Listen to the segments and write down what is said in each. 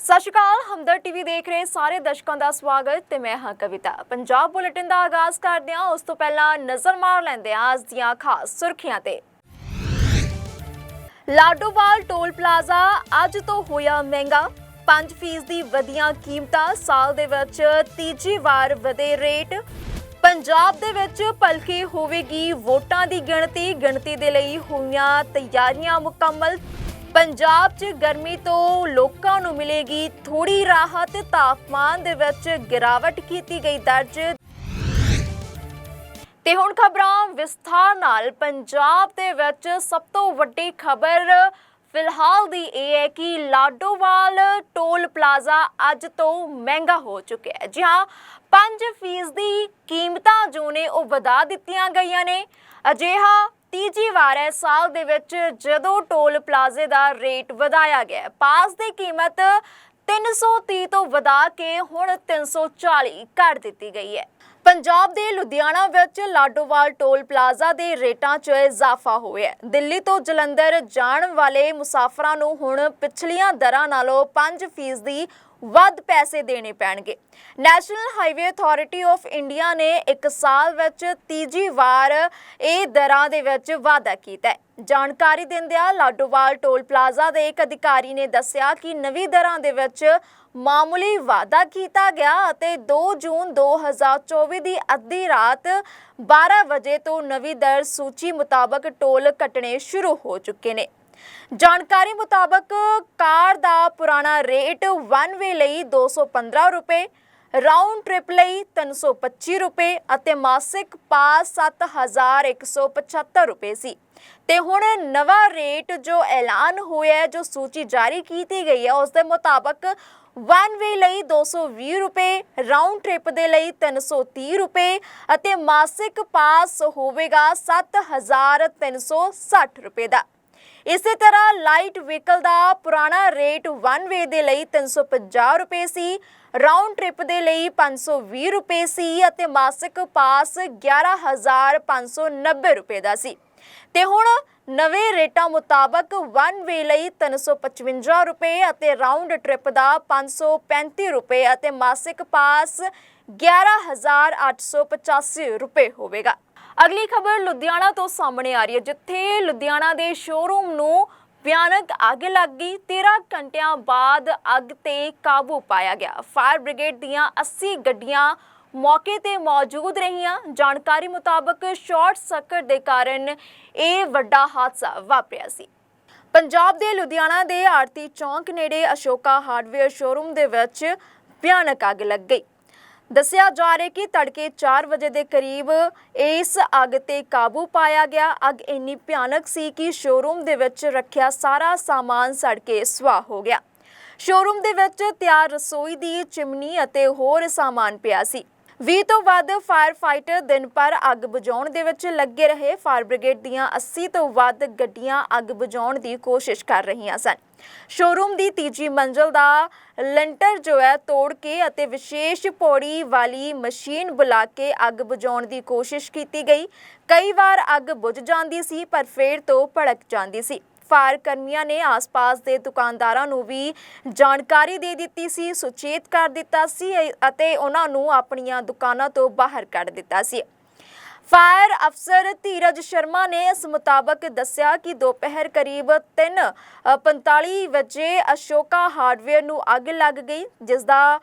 ਸਤਿ ਸ਼੍ਰੀ ਅਕਾਲ, ਹਮਦਰ ਟੀਵੀ ਦੇਖ ਰਹੇ ਸਾਰੇ ਦਰਸ਼ਕਾਂ ਦਾ ਸਵਾਗਤ ਤੇ ਮੈਂ ਹਾਂ ਕਵਿਤਾ। ਪੰਜਾਬ ਬੁਲੇਟਿਨ ਦਾ ਆਗਾਜ਼ ਕਰਦੇ ਹਾਂ ਉਸ ਤੋਂ ਪਹਿਲਾਂ ਨਜ਼ਰ ਮਾਰ ਲੈਂਦੇ ਹਾਂ ਅੱਜ ਦੀਆਂ ਖਾਸ ਸੁਰਖੀਆਂ ਤੇ। ਲਾਡੋਵਾਲ ਟੋਲ ਪਲਾਜ਼ਾ ਅੱਜ ਤੋਂ ਹੋਇਆ ਮਹਿੰਗਾ। 5% ਦੀ ਵਧੀਆਂ ਕੀਮਤਾਂ ਸਾਲ ਦੇ ਵਿੱਚ ਤੀਜੀ ਵਾਰ ਵਧੇ ਰੇਟ। ਪੰਜਾਬ ਦੇ ਵਿੱਚ ਭਲਕੇ ਹੋਵੇਗੀ ਵੋਟਾਂ ਦੀ ਗਿਣਤੀ। ਗਿਣਤੀ ਦੇ ਲਈ ਹੋਈਆਂ ਤਿਆਰੀਆਂ ਮੁਕੰਮਲ। ਪੰਜਾਬ 'ਚ ਗਰਮੀ ਤੋਂ ਲੋਕਾਂ ਨੂੰ ਮਿਲੇਗੀ ਥੋੜੀ ਰਾਹਤ, ਤਾਪਮਾਨ ਦੇ ਵਿੱਚ ਗਿਰਾਵਟ ਕੀਤੀ ਗਈ ਦਰਜ। ਤੇ ਹੁਣ ਖਬਰਾਂ ਵਿਸਥਾਰ ਨਾਲ। ਪੰਜਾਬ ਦੇ ਵਿੱਚ ਸਭ ਤੋਂ ਵੱਡੀ ਖਬਰ ਫਿਲਹਾਲ ਦੀ ਇਹ ਹੈ ਕਿ ਲਾਡੋਵਾਲ ਟੋਲ ਪਲਾਜ਼ਾ ਅੱਜ ਤੋਂ ਮਹਿੰਗਾ ਹੋ ਚੁੱਕਿਆ ਹੈ। ਜੀ ਹਾਂ 5 ਫੀਸਦੀ ਕੀਮਤਾਂ ਜੋ ਨੇ ਉਹ ਵਧਾ ਦਿੱਤੀਆਂ ਗਈਆਂ ਨੇ। ਅਜਿਹਾ ਤੀਜੀ ਵਾਰ ਹੈ ਸਾਲ ਦੇ ਵਿੱਚ ਜਦੋਂ ਟੋਲ ਪਲਾਜ਼ੇ ਦਾ ਰੇਟ ਵਧਾਇਆ ਗਿਆ ਪਾਸ ਦੀ ਕੀਮਤ 330 ਤੋਂ ਵਧਾ ਕੇ ਹੁਣ 340 ਕਰ ਦਿੱਤੀ ਗਈ ਹੈ। ਪੰਜਾਬ ਦੇ ਲੁਧਿਆਣਾ ਵਿੱਚ ਲਾਡੋਵਾਲ ਟੋਲ ਪਲਾਜ਼ਾ ਦੇ ਰੇਟਾਂ 'ਚ ਇਜ਼ਾਫਾ ਹੋਇਆ ਹੈ। ਦਿੱਲੀ ਤੋਂ ਜਲੰਧਰ ਜਾਣ ਵਾਲੇ ਮੁਸਾਫਰਾਂ ਨੂੰ ਹੁਣ ਪਿਛਲੀਆਂ ਦਰਾਂ ਨਾਲੋਂ 5 ਫੀਸਦੀ ਵੱਧ ਪੈਸੇ ਦੇਣੇ ਪੈਣਗੇ। National highway authority of India ਨੇ ਇੱਕ ਸਾਲ ਵਿੱਚ ਤੀਜੀ ਵਾਰ ਇਹ ਦਰਾਂ ਦੇ ਵਿੱਚ ਵਾਧਾ ਕੀਤਾ ਹੈ। ਜਾਣਕਾਰੀ ਦਿੰਦਿਆਂ ਲਾਡੋਵਾਲ ਟੋਲ ਪਲਾਜ਼ਾ ਦੇ ਇੱਕ ਅਧਿਕਾਰੀ ਨੇ ਦੱਸਿਆ ਕਿ ਨਵੀਂ ਦਰਾਂ ਦੇ ਵਿੱਚ ਮਾਮੂਲੀ ਵਾਧਾ ਕੀਤਾ ਗਿਆ ਅਤੇ 2 ਜੂਨ 2024 ਦੀ ਅੱਧੀ ਰਾਤ 12 ਵਜੇ ਤੋਂ ਨਵੀਂ ਦਰ ਸੂਚੀ ਮੁਤਾਬਕ ਟੋਲ ਕੱਟਣੇ ਸ਼ੁਰੂ ਹੋ ਚੁੱਕੇ ਨੇ। ਜਾਣਕਾਰੀ ਮੁਤਾਬਕ ਕਾਰ ਦਾ ਪੁਰਾਣਾ ਰੇਟ ਵਨ ਵੇ ਲਈ 215 ਰੁਪਏ ਰਾਉਂਡ ਟ੍ਰਿਪ ਲਈ 325 ਰੁਪਏ ਅਤੇ ਮਾਸਿਕ ਪਾਸ 7175 ਰੁਪਏ ਸੀ। ਤੇ ਹੁਣ ਨਵਾਂ ਰੇਟ ਜੋ ਐਲਾਨ ਹੋਇਆ ਜੋ ਸੂਚੀ ਜਾਰੀ ਕੀਤੀ ਗਈ ਹੈ, ਉਸ ਦੇ ਮੁਤਾਬਕ ਵਨ ਵੇ ਲਈ 220 ਰੁਪਏ ਰਾਉਂਡ ਟ੍ਰਿਪ ਦੇ ਲਈ 330 ਰੁਪਏ ਅਤੇ ਮਾਸਿਕ ਪਾਸ ਹੋਵੇਗਾ 7360 ਰੁਪਏ ਦਾ। ਇਸੇ ਤਰ੍ਹਾਂ ਲਾਈਟ ਵਹੀਕਲ ਦਾ ਪੁਰਾਣਾ ਰੇਟ ਵਨ ਵੇ ਦੇ ਲਈ 350 ਰੁਪਏ ਸੀ, ਰਾਉਂਡ ਟ੍ਰਿਪ ਦੇ ਲਈ 520 ਰੁਪਏ ਸੀ ਅਤੇ ਮਾਸਿਕ ਪਾਸ 11590 ਰੁਪਏ ਦਾ ਸੀ। ਤੇ ਹੁਣ ਨਵੇਂ ਰੇਟਾਂ ਮੁਤਾਬਕ ਵਨ ਵੇ ਲਈ 355 ਰੁਪਏ ਅਤੇ ਰਾਉਂਡ ਟ੍ਰਿਪ ਦਾ 535 ਰੁਪਏ ਅਤੇ ਮਾਸਿਕ ਪਾਸ 11885 ਰੁਪਏ ਹੋਵੇਗਾ। ਅਗਲੀ ਖਬਰ ਲੁਧਿਆਣਾ ਤੋਂ ਸਾਹਮਣੇ ਆ ਰਹੀ ਹੈ, ਜਿੱਥੇ ਲੁਧਿਆਣਾ ਦੇ ਸ਼ੋਰੂਮ ਨੂੰ ਭਿਆਨਕ ਅੱਗ ਲੱਗ ਗਈ। 13 ਘੰਟਿਆਂ ਬਾਅਦ ਅੱਗ ਤੇ ਕਾਬੂ ਪਾਇਆ ਗਿਆ। ਫਾਇਰ ਬ੍ਰਿਗੇਡ ਦੀਆਂ 80 ਗੱਡੀਆਂ ਮੌਕੇ ਤੇ ਮੌਜੂਦ ਰਹੀਆਂ। ਜਾਣਕਾਰੀ ਮੁਤਾਬਕ ਸ਼ਾਰਟ ਸਰਕਟ ਦੇ ਕਾਰਨ ਇਹ ਵੱਡਾ ਹਾਦਸਾ ਵਾਪਰਿਆ ਸੀ। ਪੰਜਾਬ ਦੇ ਲੁਧਿਆਣਾ ਦੇ ਆਰਤੀ ਚੌਂਕ ਨੇੜੇ ਅਸ਼ੋਕਾ ਹਾਰਡਵੇਅਰ ਸ਼ੋਰੂਮ ਦੇ ਵਿੱਚ ਭਿਆਨਕ ਅੱਗ ਲੱਗ ਗਈ। ਦੱਸਿਆ ਜਾ ਰਿਹਾ ਕਿ ਤੜਕੇ 4 ਵਜੇ ਦੇ ਕਰੀਬ ਇਸ ਅੱਗ ਤੇ ਕਾਬੂ ਪਾਇਆ ਗਿਆ। ਅੱਗ ਇੰਨੀ ਭਿਆਨਕ ਸੀ ਕਿ ਸ਼ੋਰੂਮ ਦੇ ਵਿੱਚ ਰੱਖਿਆ ਸਾਰਾ ਸਾਮਾਨ ਸੜ ਕੇ ਸੁਆਹ ਹੋ ਗਿਆ। ਸ਼ੋਰੂਮ ਦੇ ਵਿੱਚ ਤਿਆਰ ਰਸੋਈ ਦੀ ਚਿਮਨੀ ਅਤੇ ਹੋਰ ਸਾਮਾਨ ਪਿਆ ਸੀ। 20 ਤੋਂ ਵੱਧ ਫਾਇਰ ਫਾਈਟਰ ਦਿਨ ਪਰ ਅੱਗ ਬੁਝਾਉਣ ਦੇ ਵਿੱਚ ਲੱਗੇ ਰਹੇ। ਫਾਇਰ ਬ੍ਰਿਗੇਡ ਦੀਆਂ 80 ਤੋਂ ਵੱਧ ਗੱਡੀਆਂ ਅੱਗ ਬੁਝਾਉਣ ਦੀ ਕੋਸ਼ਿਸ਼ ਕਰ ਰਹੀਆਂ ਸਨ। ਸ਼ੋਰੂਮ ਦੀ ਤੀਜੀ ਮੰਜ਼ਲ ਦਾ ਲੈਂਟਰ ਜੋ ਹੈ ਤੋੜ ਕੇ ਅਤੇ ਵਿਸ਼ੇਸ਼ ਪੌੜੀ ਵਾਲੀ ਮਸ਼ੀਨ ਬੁਲਾ ਕੇ ਅੱਗ ਬੁਝਾਉਣ ਦੀ ਕੋਸ਼ਿਸ਼ ਕੀਤੀ ਗਈ। ਕਈ ਵਾਰ ਅੱਗ ਬੁਝ ਜਾਂਦੀ ਸੀ, ਪਰ ਫੇਰ ਤੋਂ ਭੜਕ ਜਾਂਦੀ ਸੀ। ਫਾਇਰ ਕਰਮੀਆਂ ਨੇ ਆਸ-ਪਾਸ ਦੇ ਦੁਕਾਨਦਾਰਾਂ ਨੂੰ ਵੀ ਜਾਣਕਾਰੀ ਦੇ ਦਿੱਤੀ ਸੀ, ਸੁਚੇਤ ਕਰ ਦਿੱਤਾ ਸੀ ਅਤੇ ਉਹਨਾਂ ਨੂੰ ਆਪਣੀਆਂ ਦੁਕਾਨਾਂ ਤੋਂ ਬਾਹਰ ਕੱਢ ਦਿੱਤਾ ਸੀ। ਫਾਇਰ ਅਫਸਰ ਧੀਰਜ ਸ਼ਰਮਾ ਨੇ ਇਸ ਮੁਤਾਬਕ ਦੱਸਿਆ ਕਿ ਦੁਪਹਿਰ ਕਰੀਬ 3:45 ਵਜੇ ਅਸ਼ੋਕਾ ਹਾਰਡਵੇਅਰ ਨੂੰ ਅੱਗ ਲੱਗ ਗਈ, ਜਿਸ ਦਾ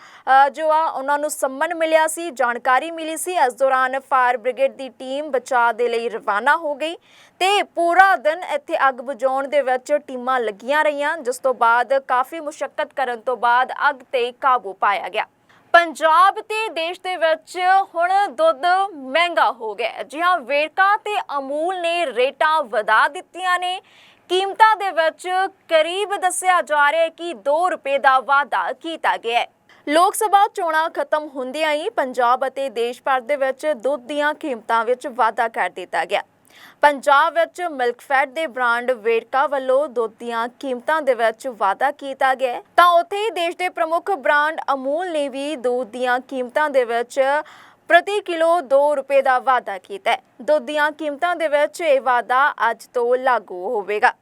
ਜੋ ਆ ਉਹਨਾਂ ਨੂੰ ਸੰਮਨ ਮਿਲਿਆ ਸੀ, ਜਾਣਕਾਰੀ ਮਿਲੀ ਸੀ। ਇਸ ਦੌਰਾਨ ਫਾਇਰ ਬ੍ਰਿਗੇਡ ਦੀ ਟੀਮ ਬਚਾਅ ਦੇ ਲਈ ਰਵਾਨਾ ਹੋ ਗਈ ਤੇ ਪੂਰਾ ਦਿਨ ਇੱਥੇ ਅੱਗ ਬੁਝਾਉਣ ਦੇ ਵਿੱਚ ਟੀਮਾਂ ਲੱਗੀਆਂ ਰਹੀਆਂ, ਜਿਸ ਤੋਂ ਬਾਅਦ ਕਾਫੀ ਮੁਸ਼ਕਲ ਕਰਨ ਤੋਂ ਬਾਅਦ ਅੱਗ ਤੇ ਕਾਬੂ ਪਾਇਆ ਗਿਆ। ਪੰਜਾਬ ਤੇ ਦੇਸ਼ ਦੇ ਵਿੱਚ ਹੁਣ ਦੁੱਧ ਮਹਿੰਗਾ ਹੋ ਗਿਆ ਹੈ। ਜੀ ਹਾਂ, ਵੇਰਕਾ ਤੇ ਅਮੂਲ ਨੇ ਰੇਟਾਂ ਵਧਾ ਦਿੱਤੀਆਂ ਨੇ। ਕੀਮਤਾਂ ਦੇ ਵਿੱਚ ਕਰੀਬ ਦੱਸਿਆ ਜਾ ਰਿਹਾ ਹੈ ਕਿ 2 ਰੁਪਏ ਦਾ ਵਾਧਾ ਕੀਤਾ ਗਿਆ ਹੈ। ਲੋਕ ਸਭਾ ਚੋਣਾਂ ਖਤਮ ਹੁੰਦਿਆਂ ਹੀ ਪੰਜਾਬ ਅਤੇ ਦੇਸ਼ ਭਰ ਦੇ ਵਿੱਚ ਦੁੱਧ ਦੀਆਂ ਕੀਮਤਾਂ ਵਿੱਚ ਵਾਧਾ ਕਰ ਦਿੱਤਾ ਗਿਆ। ਪੰਜਾਬ ਵਿੱਚ ਮਿਲਕਫੈਡ ਦੇ ਬ੍ਰਾਂਡ ਵੇਰਕਾ ਵੱਲੋਂ ਦੁੱਧ ਦੀਆਂ ਕੀਮਤਾਂ ਦੇ ਵਿੱਚ ਵਾਧਾ ਕੀਤਾ ਗਿਆ ਤਾਂ ਉੱਥੇ ਹੀ ਦੇਸ਼ ਦੇ ਪ੍ਰਮੁੱਖ ਬ੍ਰਾਂਡ ਅਮੂਲ ਨੇ ਵੀ ਦੁੱਧ ਦੀਆਂ ਕੀਮਤਾਂ ਦੇ ਵਿੱਚ ਪ੍ਰਤੀ ਕਿਲੋ 2 ਰੁਪਏ ਦਾ ਵਾਧਾ ਕੀਤਾ ਹੈ। ਦੁੱਧ ਦੀਆਂ ਕੀਮਤਾਂ ਦੇ ਵਿੱਚ ਇਹ ਵਾਧਾ ਅੱਜ ਤੋਂ ਲਾਗੂ ਹੋਵੇਗਾ।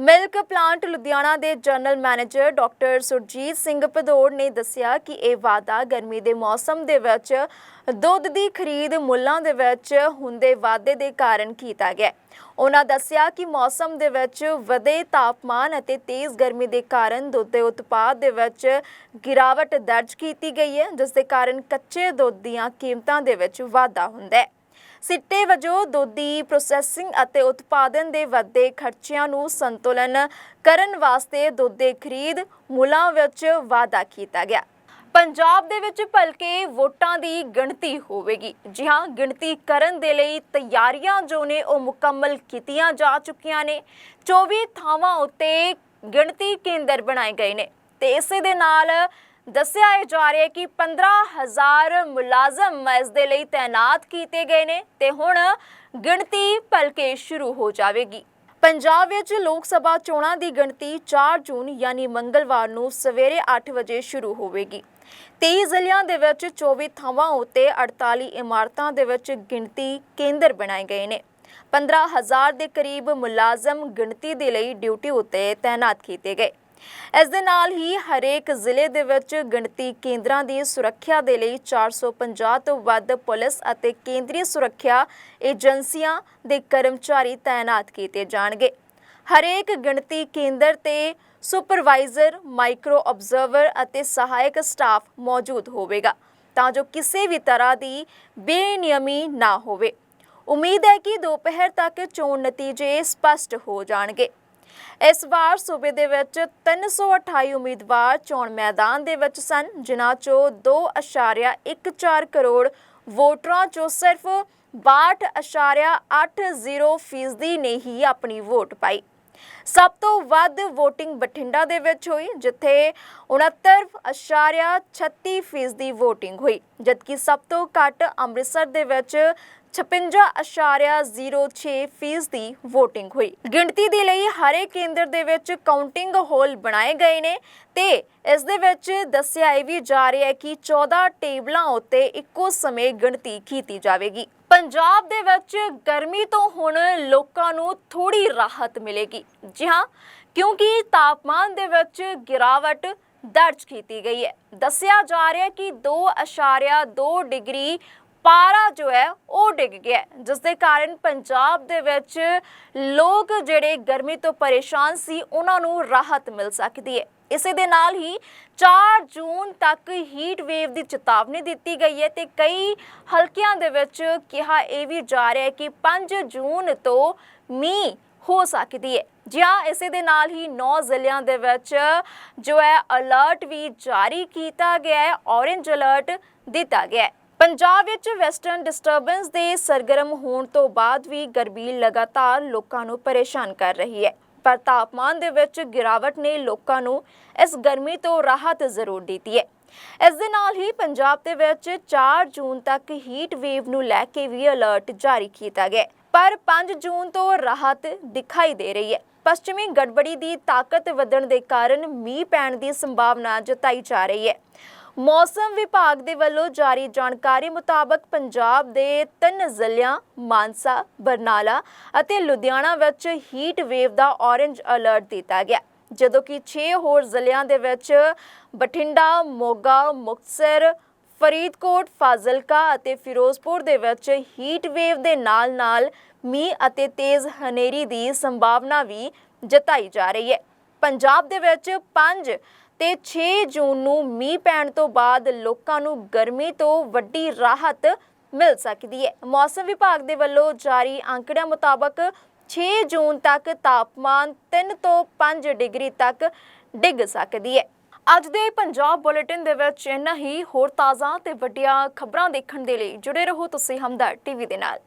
ਮਿਲਕ ਪਲਾਂਟ ਲੁਧਿਆਣਾ ਦੇ general manager doctor Surjit Singh Bhadaur ਨੇ ਦੱਸਿਆ ਕਿ ਇਹ ਵਾਧਾ ਗਰਮੀ ਦੇ ਮੌਸਮ ਦੇ ਵਿੱਚ, ਦੁੱਧ ਦੀ ਖਰੀਦ ਮੁੱਲਾਂ ਦੇ ਵਿੱਚ ਹੁੰਦੇ ਵਾਧੇ ਦੇ ਕਾਰਨ ਕੀਤਾ ਗਿਆ ਉਹਨਾਂ ਦੱਸਿਆ ਕਿ ਮੌਸਮ ਦੇ ਵਿੱਚ ਵਧੇ ਤਾਪਮਾਨ ਅਤੇ ਤੇਜ਼ ਗਰਮੀ ਦੇ ਕਾਰਨ ਦੁੱਧ ਦੇ ਉਤਪਾਦ ਦੇ ਵਿੱਚ ਗਿਰਾਵਟ ਦਰਜ ਕੀਤੀ ਗਈ ਹੈ, ਜਿਸ ਦੇ ਕਾਰਨ ਕੱਚੇ ਦੁੱਧ ਦੀਆਂ ਕੀਮਤਾਂ ਦੇ ਵਿੱਚ ਵਾਧਾ ਹੁੰਦਾ ਹੈ। ਸਿੱਟੇ ਵਜੋਂ ਦੁੱਧ ਦੀ ਪ੍ਰੋਸੈਸਿੰਗ ਅਤੇ ਉਤਪਾਦਨ ਦੇ ਵੱਧਦੇ ਖਰਚਿਆਂ ਨੂੰ ਸੰਤੁਲਨ ਕਰਨ ਵਾਸਤੇ ਦੁੱਧ ਦੇ ਖਰੀਦ ਮੁੱਲਾਂ ਵਿੱਚ ਵਾਧਾ ਕੀਤਾ ਗਿਆ। ਪੰਜਾਬ ਦੇ ਵਿੱਚ ਭਲਕੇ ਵੋਟਾਂ ਦੀ ਗਿਣਤੀ ਹੋਵੇਗੀ। ਜੀ ਹਾਂ, ਗਿਣਤੀ ਕਰਨ ਦੇ ਲਈ ਤਿਆਰੀਆਂ ਜੋ ਨੇ ਉਹ ਮੁਕੰਮਲ ਕੀਤੀਆਂ ਜਾ ਚੁੱਕੀਆਂ ਨੇ। 24 ਥਾਵਾਂ ਉੱਤੇ ਗਿਣਤੀ ਕੇਂਦਰ ਬਣਾਏ ਗਏ ਨੇ ਤੇ ਇਸੇ ਦੇ ਨਾਲ ਦੱਸਿਆ ਇਹ ਜਾ ਰਿਹਾ ਹੈ ਕਿ 15000 ਮੁਲਾਜ਼ਮ ਇਸ ਦੇ ਲਈ ਤਾਇਨਾਤ ਕੀਤੇ ਗਏ ਨੇ ਤੇ ਹੁਣ ਗਿਣਤੀ ਭਲਕੇ ਸ਼ੁਰੂ ਹੋ ਜਾਵੇਗੀ। ਪੰਜਾਬ ਵਿੱਚ ਲੋਕ ਸਭਾ ਚੋਣਾਂ ਦੀ ਗਿਣਤੀ 4 ਜੂਨ ਯਾਨੀ ਮੰਗਲਵਾਰ ਨੂੰ ਸਵੇਰੇ 8 ਵਜੇ ਸ਼ੁਰੂ ਹੋਵੇਗੀ। 23 ਜ਼ਿਲ੍ਹਿਆਂ ਦੇ ਵਿੱਚ 24 ਥਾਵਾਂ ਉੱਤੇ 48 ਇਮਾਰਤਾਂ ਦੇ ਵਿੱਚ ਗਿਣਤੀ ਕੇਂਦਰ ਬਣਾਏ ਗਏ ਨੇ। 15000 ਦੇ ਕਰੀਬ ਮੁਲਾਜ਼ਮ ਗਿਣਤੀ ਦੇ ਲਈ ਡਿਊਟੀ ਉੱਤੇ ਤਾਇਨਾਤ ਕੀਤੇ ਗਏ। ਇਸ ਦੇ ਨਾਲ ਹੀ ਹਰੇਕ ਜ਼ਿਲ੍ਹੇ ਦੇ ਵਿੱਚ ਗਿਣਤੀ ਕੇਂਦਰਾਂ ਦੀ ਸੁਰੱਖਿਆ ਦੇ ਲਈ 450 ਤੋਂ ਵੱਧ ਪੁਲਿਸ ਅਤੇ ਕੇਂਦਰੀ ਸੁਰੱਖਿਆ ਏਜੰਸੀਆਂ ਦੇ ਕਰਮਚਾਰੀ ਤਾਇਨਾਤ ਕੀਤੇ ਜਾਣਗੇ। ਹਰੇਕ ਗਿਣਤੀ ਕੇਂਦਰ ਤੇ ਸੁਪਰਵਾਈਜ਼ਰ, ਮਾਈਕਰੋ ਆਬਜ਼ਰਵਰ ਅਤੇ ਸਹਾਇਕ ਸਟਾਫ ਮੌਜੂਦ ਹੋਵੇਗਾ ਤਾਂ ਜੋ ਕਿਸੇ ਵੀ ਤਰ੍ਹਾਂ ਦੀ ਬੇਨਿਯਮੀ ਨਾ ਹੋਵੇ। ਉਮੀਦ ਹੈ ਕਿ ਦੁਪਹਿਰ ਤੱਕ ਚੋਣ ਨਤੀਜੇ ਸਪਸ਼ਟ ਹੋ ਜਾਣਗੇ। ਇਸ ਵਾਰ ਸੂਬੇ ਦੇ ਵਿੱਚ 328 ਉਮੀਦਵਾਰ ਚੋਣ ਮੈਦਾਨ ਦੇ ਵਿੱਚ ਸਨ, ਜਿਨ੍ਹਾਂ ਚੋਂ 2.14 ਕਰੋੜ ਵੋਟਰਾਂ ਚੋਂ ਸਿਰਫ 62.80 ਫੀਸਦੀ ਨੇ ਹੀ ਆਪਣੀ ਵੋਟ ਪਾਈ। ਸਭ ਤੋਂ ਵੱਧ VOTING ਬਠਿੰਡਾ ਦੇ ਵਿੱਚ ਹੋਈ, ਜਿੱਥੇ 69.36 ਫੀਸਦੀ VOTING ਹੋਈ, ਜਦਕਿ ਸਭ ਤੋਂ ਘੱਟ ਅੰਮ੍ਰਿਤਸਰ ਦੇ ਵਿੱਚ 56.06 ਫੀਸਦੀ VOTING ਹੋਈ। ਗਿਣਤੀ ਦੇ ਲਈ ਹਰੇ ਕੇਂਦਰ ਦੇ ਵਿੱਚ ਕਾਊਂਟਿੰਗ ਹੋਲ ਬਣਾਏ ਗਏ ਨੇ ਤੇ ਇਸ ਦੇ ਵਿੱਚ ਦੱਸਿਆ ਇਹ ਵੀ ਜਾ ਰਿਹਾ ਹੈ ਕਿ 14 ਟੇਬਲਾਂ ਉੱਤੇ ਇੱਕੋ ਸਮੇਂ ਗਿਣਤੀ ਕੀਤੀ ਜਾਵੇਗੀ। ਪੰਜਾਬ ਦੇ ਵਿੱਚ ਗਰਮੀ ਤੋਂ ਹੁਣ ਲੋਕਾਂ ਨੂੰ ਥੋੜੀ ਰਾਹਤ ਮਿਲੇਗੀ। ਜੀ ਹਾਂ, ਕਿਉਂਕਿ ਤਾਪਮਾਨ ਦੇ ਵਿੱਚ ਗਿਰਾਵਟ ਦਰਜ ਕੀਤੀ ਗਈ ਹੈ। ਦੱਸਿਆ ਜਾ ਰਿਹਾ ਹੈ ਕਿ 2.2 ਡਿਗਰੀ ਪਾਰਾ ਜੋ ਹੈ, ਉਹ ਡਿੱਗ ਗਿਆ ਜਿਸ ਦੇ ਕਾਰਨ ਪੰਜਾਬ ਦੇ ਵਿੱਚ ਲੋਕ ਜਿਹੜੇ ਗਰਮੀ ਤੋਂ ਪਰੇਸ਼ਾਨ ਸੀ, ਉਹਨਾਂ ਨੂੰ ਰਾਹਤ ਮਿਲ ਸਕਦੀ ਹੈ। ਇਸੇ ਦੇ ਨਾਲ ਹੀ 4 ਜੂਨ ਤੱਕ ਹੀਟ ਵੇਵ ਦੀ ਚੇਤਾਵਨੀ ਦਿੱਤੀ ਗਈ ਹੈ ਤੇ ਕਈ ਹਲਕਿਆਂ ਦੇ ਵਿੱਚ ਕਿਹਾ ਇਹ ਵੀ ਜਾ ਰਿਹਾ ਹੈ ਕਿ 5 ਜੂਨ ਤੋਂ ਮੀਂਹ ਹੋ ਸਕਦੀ ਹੈ। ਜੀ ਇਸੇ ਦੇ ਨਾਲ ਹੀ 9 ਜ਼ਿਲ੍ਹਿਆਂ ਦੇ ਵਿੱਚ ਜੋ ਹੈ ਅਲਰਟ ਵੀ ਜਾਰੀ ਕੀਤਾ ਗਿਆ ਹੈ ਔਰੇਂਜ ਅਲਰਟ ਦਿੱਤਾ ਗਿਆ ਹੈ। ਪੰਜਾਬ ਵਿੱਚ ਵੈਸਟਰਨ ਡਿਸਟਰਬੈਂਸ ਦੇ ਸਰਗਰਮ ਹੋਣ ਤੋਂ ਬਾਅਦ ਵੀ ਗਰਮੀ ਲਗਾਤਾਰ ਲੋਕਾਂ ਨੂੰ ਪਰੇਸ਼ਾਨ ਕਰ ਰਹੀ ਹੈ। ਪਰ ਤਾਪਮਾਨ ਦੇ ਵਿੱਚ ਗਿਰਾਵਟ ਨੇ ਲੋਕਾਂ ਨੂੰ ਇਸ ਗਰਮੀ ਤੋਂ ਰਾਹਤ ਜ਼ਰੂਰ ਦਿੱਤੀ ਹੈ। ਇਸ ਦੇ ਨਾਲ ਹੀ ਪੰਜਾਬ ਦੇ ਵਿੱਚ 4 ਜੂਨ ਤੱਕ ਹੀਟ ਵੇਵ ਨੂੰ ਲੈ ਕੇ ਵੀ ਅਲਰਟ ਜਾਰੀ ਕੀਤਾ ਗਿਆ ਪਰ 5 ਜੂਨ ਤੋਂ ਰਾਹਤ ਦਿਖਾਈ ਦੇ ਰਹੀ ਹੈ। ਪੱਛਮੀ ਗੜਬੜੀ ਦੀ ਤਾਕਤ ਵਧਣ ਦੇ ਕਾਰਨ ਮੀਂਹ ਪੈਣ ਦੀ ਸੰਭਾਵਨਾ ਜਤਾਈ ਜਾ ਰਹੀ ਹੈ। ਮੌਸਮ ਵਿਭਾਗ ਦੇ ਵੱਲੋਂ ਜਾਰੀ ਜਾਣਕਾਰੀ ਮੁਤਾਬਕ ਪੰਜਾਬ ਦੇ ਤਿੰਨ ਜ਼ਿਲ੍ਹਿਆਂ ਮਾਨਸਾ, ਬਰਨਾਲਾ ਅਤੇ ਲੁਧਿਆਣਾ ਵਿੱਚ ਹੀਟ ਵੇਵ ਦਾ ਔਰੇਂਜ ਅਲਰਟ ਦਿੱਤਾ ਗਿਆ। ਜਦੋਂ ਕਿ 6 ਹੋਰ ਜ਼ਿਲ੍ਹਿਆਂ ਦੇ ਵਿੱਚ ਬਠਿੰਡਾ, ਮੋਗਾ, ਮੁਕਤਸਰ, ਫਰੀਦਕੋਟ, ਫਾਜ਼ਿਲਕਾ ਅਤੇ ਫਿਰੋਜ਼ਪੁਰ ਦੇ ਵਿੱਚ ਹੀਟ ਵੇਵ ਦੇ ਨਾਲ-ਨਾਲ ਮੀਂਹ ਅਤੇ ਤੇਜ਼ ਹਨੇਰੀ ਦੀ ਸੰਭਾਵਨਾ ਵੀ ਜਤਾਈ ਜਾ ਰਹੀ ਹੈ। ਪੰਜਾਬ ਦੇ ਵਿੱਚ 5 ਤੇ 6 ਜੂਨ ਨੂੰ ਮੀਂਹ ਪੈਣ ਤੋਂ ਬਾਅਦ ਲੋਕਾਂ ਨੂੰ ਗਰਮੀ ਤੋਂ ਵੱਡੀ ਰਾਹਤ ਮਿਲ ਸਕਦੀ ਹੈ। ਮੌਸਮ ਵਿਭਾਗ ਦੇ ਵੱਲੋਂ ਜਾਰੀ ਅੰਕੜਿਆਂ ਮੁਤਾਬਕ 6 ਜੂਨ ਤੱਕ ਤਾਪਮਾਨ 3 ਤੋਂ 5 ਡਿਗਰੀ ਤੱਕ ਡਿੱਗ ਸਕਦੀ ਹੈ। ਅੱਜ ਦੇ ਪੰਜਾਬ ਬੁਲੇਟਿਨ ਦੇ ਵਿੱਚ ਇੰਨਾ ਹੀ। ਹੋਰ ਤਾਜ਼ਾ ਤੇ ਵੱਡੀਆਂ ਖਬਰਾਂ ਦੇਖਣ ਦੇ ਲਈ ਜੁੜੇ ਰਹੋ ਤੁਸੀਂ ਹਮਦਰ ਟੀਵੀ ਦੇ ਨਾਲ।